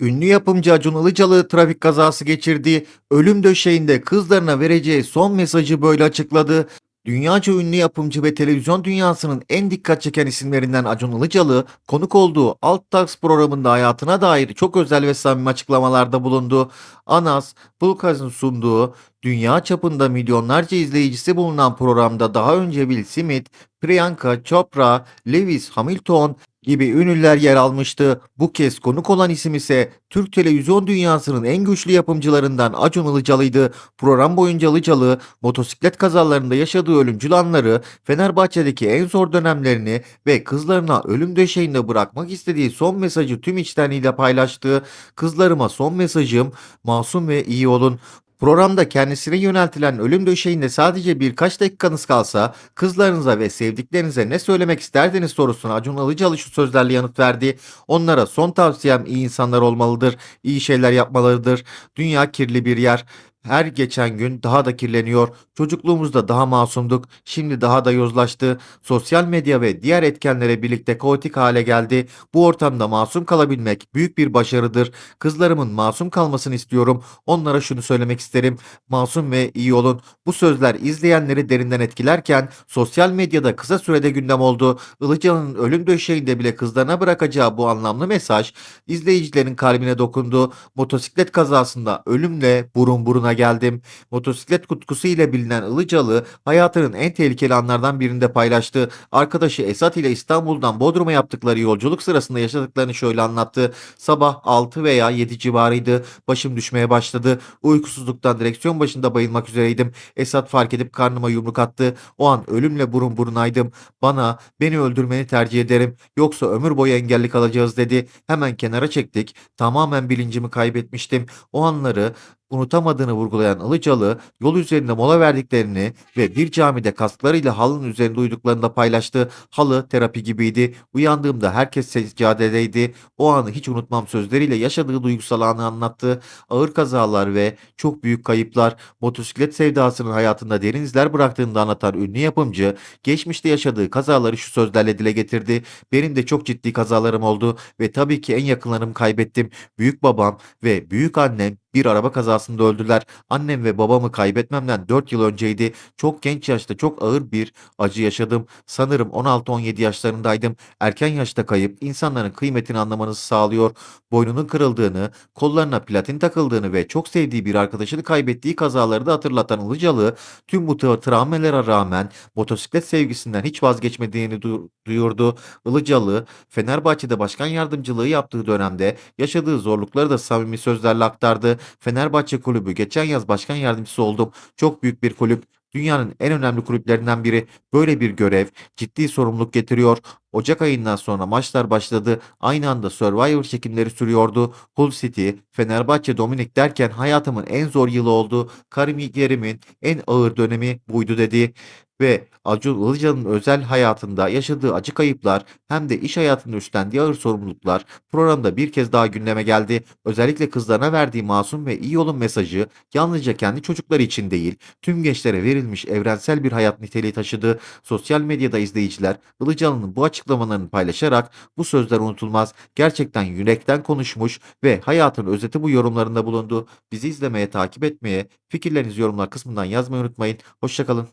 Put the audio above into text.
Ünlü yapımcı Acun Ilıcalı trafik kazası geçirdi. Ölüm döşeğinde kızlarına vereceği son mesajı böyle açıkladı. Dünyaca ünlü yapımcı ve televizyon dünyasının en dikkat çeken isimlerinden Acun Ilıcalı, konuk olduğu Alt Tax programında hayatına dair çok özel ve samimi açıklamalarda bulundu. Anas, Bulkaz'ın sunduğu, dünya çapında milyonlarca izleyicisi bulunan programda daha önce Will Smith, Priyanka Chopra, Lewis Hamilton gibi ünlüler yer almıştı. Bu kez konuk olan isim ise Türk televizyon dünyasının en güçlü yapımcılarından Acun Ilıcalı'ydı. Program boyunca Ilıcalı, motosiklet kazalarında yaşadığı ölümcül anları, Fenerbahçe'deki en zor dönemlerini ve kızlarına ölüm döşeğinde bırakmak istediği son mesajı tüm içtenliğiyle paylaştı. Kızlarıma son mesajım, masum ve iyi olun. Programda kendisine yöneltilen ölüm döşeğinde sadece birkaç dakikanız kalsa kızlarınıza ve sevdiklerinize ne söylemek isterdiniz sorusuna Acun Ilıcalı şu sözlerle yanıt verdi. Onlara son tavsiyem iyi insanlar olmalıdır, iyi şeyler yapmalıdır. Dünya kirli bir yer. Her geçen gün daha da kirleniyor. Çocukluğumuzda daha masumduk. Şimdi daha da yozlaştı. Sosyal medya ve diğer etkenlere birlikte kaotik hale geldi. Bu ortamda masum kalabilmek büyük bir başarıdır. Kızlarımın masum kalmasını istiyorum. Onlara şunu söylemek isterim. Masum ve iyi olun. Bu sözler izleyenleri derinden etkilerken sosyal medyada kısa sürede gündem oldu. Ilıcalı'nın ölüm döşeğinde bile kızlarına bırakacağı bu anlamlı mesaj izleyicilerin kalbine dokundu. Motosiklet kazasında ölümle burun buruna geldim. Motosiklet tutkusu ile bilinen Ilıcalı hayatının en tehlikeli anlardan birinde paylaştı. Arkadaşı Esat ile İstanbul'dan Bodrum'a yaptıkları yolculuk sırasında yaşadıklarını şöyle anlattı. Sabah 6 veya 7 civarıydı. Başım düşmeye başladı. Uykusuzluktan direksiyon başında bayılmak üzereydim. Esat fark edip karnıma yumruk attı. O an ölümle burun burunaydım. Bana beni öldürmeni tercih ederim. Yoksa ömür boyu engelli kalacağız dedi. Hemen kenara çektik. Tamamen bilincimi kaybetmiştim. O anları unutamadığını vurgulayan Ilıcalı, yol üzerinde mola verdiklerini ve bir camide kasklarıyla halının üzerinde uyuduklarını da paylaştı. Halı terapi gibiydi. Uyandığımda herkes seccadedeydi. O anı hiç unutmam sözleriyle yaşadığı duygusal anı anlattı. Ağır kazalar ve çok büyük kayıplar, motosiklet sevdasının hayatında derin izler bıraktığını anlatan ünlü yapımcı, geçmişte yaşadığı kazaları şu sözlerle dile getirdi. Benim de çok ciddi kazalarım oldu ve tabii ki en yakınlarımı kaybettim. Büyük babam ve büyük annem bir araba kazasında öldüler. Annem ve babamı kaybetmemden 4 yıl önceydi. Çok genç yaşta çok ağır bir acı yaşadım. Sanırım 16-17 yaşlarındaydım. Erken yaşta kayıp insanların kıymetini anlamanızı sağlıyor. Boynunun kırıldığını, kollarına platin takıldığını ve çok sevdiği bir arkadaşını kaybettiği kazaları da hatırlatan Ilıcalı, tüm bu tra- travmelere rağmen motosiklet sevgisinden hiç vazgeçmediğini duyurdu. Ilıcalı, Fenerbahçe'de başkan yardımcılığı yaptığı dönemde yaşadığı zorlukları da samimi sözlerle aktardı. Fenerbahçe Kulübü geçen yaz başkan yardımcısı oldum. Çok büyük bir kulüp. Dünyanın en önemli kulüplerinden biri. Böyle bir görev ciddi sorumluluk getiriyor. Ocak ayından sonra maçlar başladı. Aynı anda Survivor çekimleri sürüyordu. Hull City, Fenerbahçe, Dominik derken hayatımın en zor yılı oldu. Kariyerimin en ağır dönemi buydu dedi. Ve Acun Ilıcalı'nın özel hayatında yaşadığı acı kayıplar hem de iş hayatında üstlendiği ağır sorumluluklar programda bir kez daha gündeme geldi. Özellikle kızlarına verdiği masum ve iyi olun mesajı yalnızca kendi çocukları için değil, tüm gençlere verilmiş evrensel bir hayat niteliği taşıdı. Sosyal medyada izleyiciler Ilıcalı'nın bu açıklamalarını paylaşarak bu sözler unutulmaz, gerçekten yürekten konuşmuş ve hayatın özeti bu yorumlarında bulundu. Bizi izlemeye, takip etmeye, fikirlerinizi yorumlar kısmından yazmayı unutmayın. Hoşçakalın.